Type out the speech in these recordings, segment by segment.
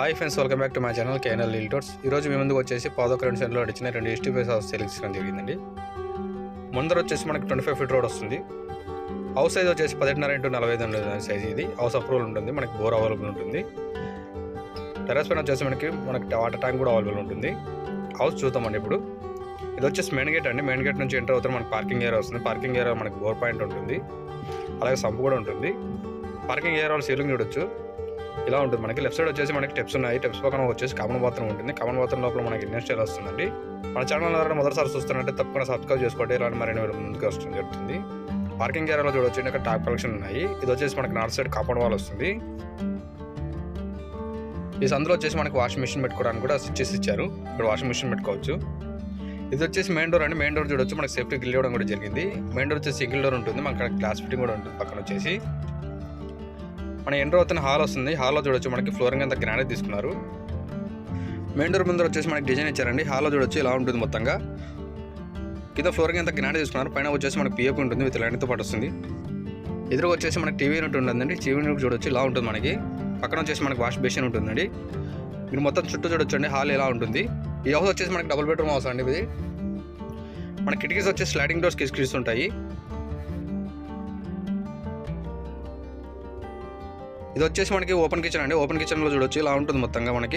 Hi friends welcome back to my channel KNL realtors ఈరోజు మీ ముందుకు వచ్చేసి పాదొక రెండు సెంట్లో నడిచిన రెండు ఎస్టీ బేస్ హౌస్ సెలెక్ట్ చేయడం జరిగిందండి ముందర వచ్చేసి మనకి ట్వంటీ ఫైవ్ ఫీట్ రోడ్ వస్తుంది. హౌస్ సైజ్ వచ్చేసి పదిహేనున్నర ఇంటూ నలభై ఐదు సైజ్ ఇది. హౌస్ అప్రూవల్ ఉంటుంది మనకి బోర్ అవైలబుల్ ఉంటుంది. టెరస్ పైన వచ్చేసి మనకి మనకి వాటర్ ట్యాంక్ కూడా అవైలబుల్ ఉంటుంది. హౌస్ చూద్దామండి ఇప్పుడు. ఇది వచ్చేసి మెయిన్ గేట్ అండి. మెయిన్ గేట్ నుంచి ఎంటర్ అవుతారు మనకి పార్కింగ్ ఏరియా వస్తుంది. పార్కింగ్ ఏరియా మనకి బోర్ పాయింట్ ఉంటుంది. అలాగే సంపు కూడా ఉంటుంది. పార్కింగ్ ఏరియాలో సీలింగ్ చూడొచ్చు. ఇలా ఉంటుంది. మనకి లెఫ్ట్ సైడ్ వచ్చేసి మనకి టెప్స్ ఉన్నాయి. టెప్స్ పక్కన వచ్చేసి కామన్ బాత్రూమ్ ఉంటుంది. కామన్ బాత్రూమ్ లోపల మనకి ఇండియన్ వస్తుందండి. మన ఛానల్ ద్వారా మొదటిసారి చూస్తున్నట్టే తప్పకుండా సబ్స్క్రైబ్ చేసుకోండి. ఇలాంటి మరిన్ని ముందుకు వస్తుంది జరుగుతుంది. పార్కింగ్ ఏరియాలో చూడొచ్చు. ఇక్కడ టాప్ కలెక్షన్ ఉన్నాయి. ఇది వచ్చేసి మనకి నార్త్ సైడ్ కాంపౌండ్ వాల్ వస్తుంది. ఈ సందులో వచ్చేసి మనకి వాషింగ్ మిషన్ పెట్టుకోవడానికి కూడా స్విచ్చెస్ ఇచ్చారు. ఇక్కడ వాషింగ్ మిషన్ పెట్టుకోవచ్చు. ఇది వచ్చేసి మెయిన్ డోర్ అండి. మెయిన్ డోర్ చూడొచ్చు. మనకి సేఫ్టీ గ్రిల్ ఇవ్వడం కూడా జరిగింది. మెయిన్ డోర్ వచ్చేసి సింగిల్ డోర్ ఉంటుంది. మనకి గ్లాస్ ఫిట్టింగ్ కూడా ఉంటుంది. పక్కన వచ్చేసి. మన ఎంటర్ అవుతున్న హాల్ వస్తుంది. హాల్లో చూడొచ్చు మనకి ఫ్లోరింగ్ అంతా గ్రానైట్ తీసుకున్నారు. మెయిన్ డోర్ ముందర వచ్చేసి మనకి డిజైన్ ఇచ్చారండి. హాల్లో చూడొచ్చు ఇలా ఉంటుంది మొత్తంగా. కింద ఫ్లోరింగ్ అంతా గ్రానైట్ తీసుకున్నారు. పైన వచ్చేసి మనకి పిఎఫ్ ఉంటుంది విత్ లైన్తో పాటు వస్తుంది. ఎదురుగా వచ్చేసి మనకి టీవీ యూనిట్ ఉంటుందండి టీవీ యూనిట్ చూడొచ్చు. ఇలా ఉంటుంది మనకి. పక్కన వచ్చేసి మనకి వాష్ బేసిన్ ఉంటుందండి. మీరు మొత్తం చుట్టూ చూడొచ్చండి. హాల్ ఎలా ఉంటుంది. ఈ హౌస్ వచ్చేసి మనకి డబుల్ బెడ్రూమ్ హౌస్ అండి ఇది. మన కిటికీస్ వచ్చేసి స్లైడింగ్ డోర్స్ కిటికీస్ ఉంటాయి. ఇది వచ్చేసి మనకి ఓపెన్ కిచెన్ అండి. ఓపెన్ కిచెన్లో చూడొచ్చు. ఇలా ఉంటుంది మొత్తంగా మనకి.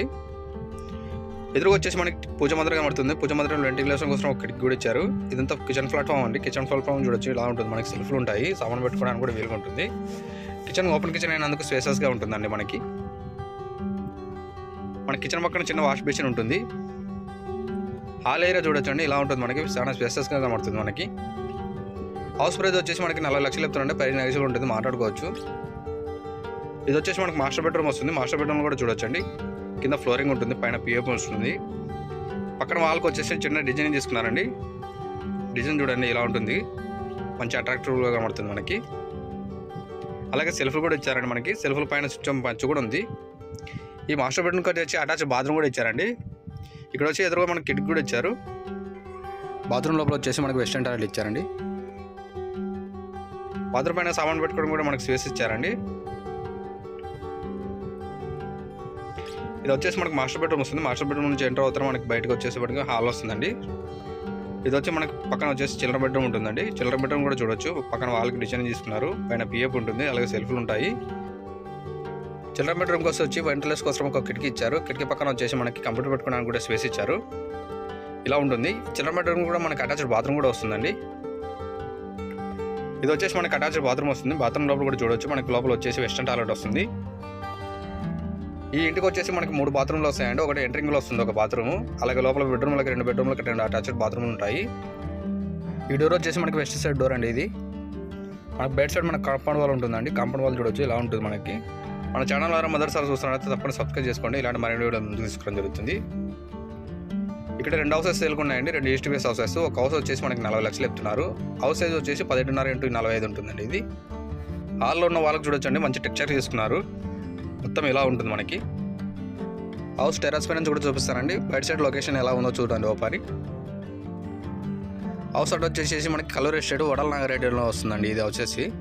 ఎదురుగా వచ్చేసి మనకి పూజ మందిరం కనబడుతుంది. పూజ మందిరం వెంటిలేషన్ కోసం ఒక గుడి కూడా ఇచ్చారు. ఇదంతా కిచెన్ ప్లాట్ఫామ్ అండి. కిచెన్ ప్లాట్ఫామ్ చూడొచ్చు. ఇలా ఉంటుంది. మనకి సెల్ఫ్లు ఉంటాయి. సామాన్ పెట్టుకోవడానికి కూడా వీలుగా ఉంటుంది. కిచెన్ ఓపెన్ కిచెన్ అయినందుకు స్పేసెస్గా ఉంటుందండి మనకి. మన కిచెన్ పక్కన చిన్న వాష్ బేసిన్ ఉంటుంది. హాల్ ఏరియా చూడొచ్చండి. ఇలా ఉంటుంది మనకి. చాలా స్పేసెస్గా కనబడుతుంది మనకి. హౌస్ ప్రైస్ వచ్చేసి మనకి నలభై లక్షలు చెప్తుందంటే పది లక్షలు ఉంటుంది. మాట్లాడుకోవచ్చు. ఇది వచ్చేసి మనకు మాస్టర్ బెడ్రూమ్ వస్తుంది. మాస్టర్ బెడ్రూమ్ కూడా చూడొచ్చండి. కింద ఫ్లోరింగ్ ఉంటుంది పైన పిఎఫ్ వస్తుంది. పక్కన వాళ్ళకి వచ్చేసి చిన్న డిజైన్ తీసుకున్నారండి. డిజైన్ చూడండి ఇలా ఉంటుంది. మంచి అట్రాక్టివ్గా కనబడుతుంది మనకి. అలాగే సెల్ఫ్లు కూడా ఇచ్చారండి మనకి. సెల్ఫ్ల పైన స్విచ్ పంచ్ కూడా ఉంది. ఈ మాస్టర్ బెడ్రూమ్ వచ్చి అటాచ్ బాత్రూమ్ కూడా ఇచ్చారండి. ఇక్కడ వచ్చి ఎదురుగా మనకి కిటికీ కూడా ఇచ్చారు. బాత్రూమ్ లోపల వచ్చేసి మనకి వెస్టర్న్ టాయిలెట్ ఇచ్చారండి. బాత్రూమ్ పైన సామాన్ పెట్టుకోవడం కూడా మనకి స్పేస్ ఇచ్చారండి. ఇది వచ్చేసి మనకి మాస్టర్ బెడ్రూమ్ వస్తుంది. మాస్టర్ బెడ్రూమ్ నుంచి ఎంటర్ అవుతారు. మనకి బయటకు వచ్చేసేపటికి హాల్ వస్తుందండి. ఇది వచ్చి మనకి పక్కన వచ్చేసి చిల్లర బెడ్రూమ్ ఉంటుందండి. చిల్లర బెడ్రూమ్ కూడా చూడొచ్చు. పక్కన వాళ్ళకి డిజైన్ తీసుకున్నారు పైన పిఎఫ్ ఉంటుంది. అలాగే సెల్ఫ్లు ఉంటాయి. చిల్డ్రన్ బెడ్రూమ్ కోసం వచ్చి వెంటిలేషన్ కోసం ఒక కిటికీ ఇచ్చారు. కిటికీ పక్కన వచ్చేసి మనకి కంప్యూటర్ పెట్టుకోవడానికి కూడా స్పేస్ ఇచ్చారు. ఇలా ఉంటుంది. చిల్డ్రన్ బెడ్రూమ్ కూడా మనకి అటాచ్డ్ బాత్రూమ్ కూడా వస్తుందండి. ఇది వచ్చేసి మనకి అటాచ్డ్ బాత్రూమ్ వస్తుంది. బాత్రూమ్ లోపల కూడా చూడొచ్చు. మనకి లోపల వచ్చేసి వెస్టర్న్ టాయిలెట్ వస్తుంది. ఈ ఇంటికి వచ్చేసి మనకి మూడు బాత్రూమ్లు వస్తాయండి. ఒకటి ఎంట్రింగ్లో వస్తుంది ఒక బాత్రూమ్. అలాగే లోపల బెడ్రూమ్లకి రెండు బెడ్రూమ్లకి రెండు అటాచ్డ్ బాత్రూమ్లు ఉంటాయి. ఈ డోర్ వచ్చేసి మనకి వెస్ట్ సైడ్ డోర్ అండి ఇది. మనకి బెడ్ సైడ్ మనకి కాంపౌండ్ వాల్ ఉంటుందండి. కాంపౌండ్ వాల్ చూడొచ్చు ఇలా ఉంటుంది మనకి. మన ఛానల్ ద్వారా మొదటిసారి చూస్తున్నట్లయితే తప్పకుండా సబ్స్క్రైబ్ చేసుకోండి. ఇలాంటి మరిన్ని వీడియో ముందుకు తీసుకోవడం జరుగుతుంది. ఇక్కడ రెండు హౌసెస్ ఉన్నాయండి. రెండు ఈస్ట్ ఫేస్ హౌసెస్. ఒక హౌస్ వచ్చేసి మనకి నలభై లక్షలు చెప్తున్నారు. హౌస్ సైజ్ వచ్చేసి పదిహేడున్నర ఇంటూ నలభై ఐదు ఉంటుందండి ఇది. హాల్లో ఉన్న వాళ్ళకి చూడొచ్చండి మంచి టెక్చర్ తీసుకున్నారు. మొత్తం ఇలా ఉంటుంది మనకి. హౌస్ టెర్రస్ పైన కూడా చూపిస్తానండి. బయట సైడ్ లొకేషన్ ఎలా ఉందో చూడండి ఓపారి. హౌస్ అటు వచ్చేసి మనకి కలర్ ఎస్టేట్ వడల నాగరేడియోలో వస్తుందండి. ఇది వచ్చేసి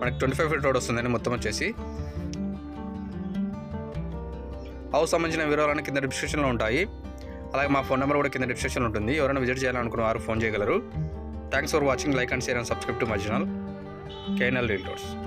మనకి ట్వంటీ ఫైవ్ ఫీట్ రోడ్ వస్తుందండి మొత్తం వచ్చేసి. హౌస్ సంబంధించిన వివరాలన్నీ కింద డిస్క్రిప్షన్లో ఉంటాయి. అలాగే మా ఫోన్ నెంబర్ కూడా కింద డిస్క్రిప్షన్లో ఉంటుంది. ఎవరైనా విజిట్ చేయాలనుకున్న వారు ఫోన్ చేయగలరు. Thanks for watching like and share and subscribe to my channel KNL realtors